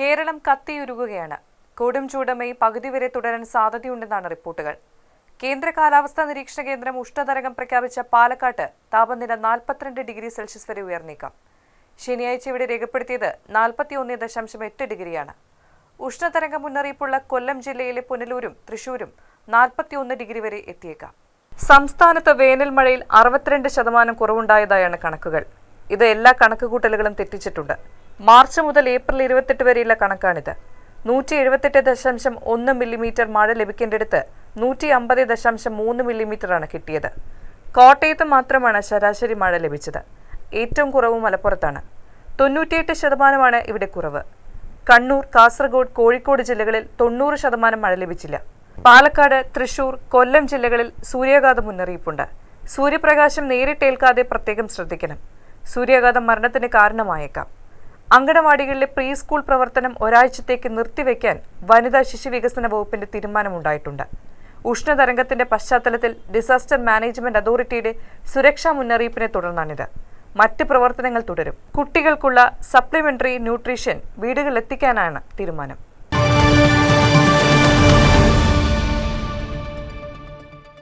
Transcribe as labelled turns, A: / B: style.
A: കേരളം കത്തിയുരുകുകയാണ്. കൊടും ചൂട് പകുതി വരെ തുടരാൻ സാധ്യതയുണ്ടെന്നാണ് റിപ്പോർട്ടുകൾ. കേന്ദ്ര കാലാവസ്ഥാ നിരീക്ഷണ കേന്ദ്രം ഉഷ്ണതരംഗം പ്രഖ്യാപിച്ച പാലക്കാട്ട് താപനില നാൽപ്പത്തിരണ്ട് ഡിഗ്രി സെൽഷ്യസ് വരെ ഉയർന്നേക്കാം. ശനിയാഴ്ച ഇവിടെ രേഖപ്പെടുത്തിയത് നാൽപ്പത്തിയൊന്ന് ദശാംശം എട്ട് ഡിഗ്രിയാണ്. ഉഷ്ണതരംഗ മുന്നറിയിപ്പുള്ള കൊല്ലം ജില്ലയിലെ പുനലൂരും തൃശൂരും നാൽപ്പത്തിയൊന്ന് ഡിഗ്രി വരെ എത്തിയേക്കാം. സംസ്ഥാനത്ത് വേനൽ മഴയിൽ അറുപത്തിരണ്ട് ശതമാനം കുറവുണ്ടായതായാണ് കണക്കുകൾ. ഇത് എല്ലാ കണക്കുകൂട്ടലുകളും തെറ്റിച്ചിട്ടുണ്ട്. മാർച്ച് മുതൽ ഏപ്രിൽ ഇരുപത്തെട്ട് വരെയുള്ള കണക്കാണിത്. നൂറ്റി എഴുപത്തെട്ട് ദശാംശം ഒന്ന് മില്ലിമീറ്റർ മഴ ലഭിക്കേണ്ടിടത്ത് നൂറ്റി അമ്പത് ദശാംശം മൂന്ന് മില്ലിമീറ്ററാണ് കിട്ടിയത്. കോട്ടയത്ത് മാത്രമാണ് ശരാശരി മഴ ലഭിച്ചത്. ഏറ്റവും കുറവ് മലപ്പുറത്താണ്. തൊണ്ണൂറ്റിയെട്ട് ശതമാനമാണ് ഇവിടെ കുറവ്. കണ്ണൂർ കാസർഗോഡ് കോഴിക്കോട് ജില്ലകളിൽ തൊണ്ണൂറ് ശതമാനം മഴ ലഭിച്ചില്ല. പാലക്കാട് തൃശൂർ കൊല്ലം ജില്ലകളിൽ സൂര്യാഘാത മുന്നറിയിപ്പുണ്ട്. സൂര്യപ്രകാശം നേരിട്ടേൽക്കാതെ പ്രത്യേകം ശ്രദ്ധിക്കണം. സൂര്യാഘാതം മരണത്തിന് കാരണമായേക്കാം. അങ്കണവാടികളിലെ പ്രീ സ്കൂൾ പ്രവർത്തനം ഒരാഴ്ചത്തേക്ക് നിർത്തിവെക്കാൻ വനിതാ ശിശു വികസന വകുപ്പിന്റെ തീരുമാനമുണ്ടായിട്ടുണ്ട്. ഉഷ്ണതരംഗത്തിന്റെ പശ്ചാത്തലത്തിൽ ഡിസാസ്റ്റർ മാനേജ്മെന്റ് അതോറിറ്റിയുടെ സുരക്ഷാ മുന്നറിയിപ്പിനെ തുടർന്നാണിത്. മറ്റ് പ്രവർത്തനങ്ങൾ തുടരും. കുട്ടികൾക്കുള്ള സപ്ലിമെന്ററി ന്യൂട്രീഷൻ വീടുകളിലെത്തിക്കാനാണ് തീരുമാനം.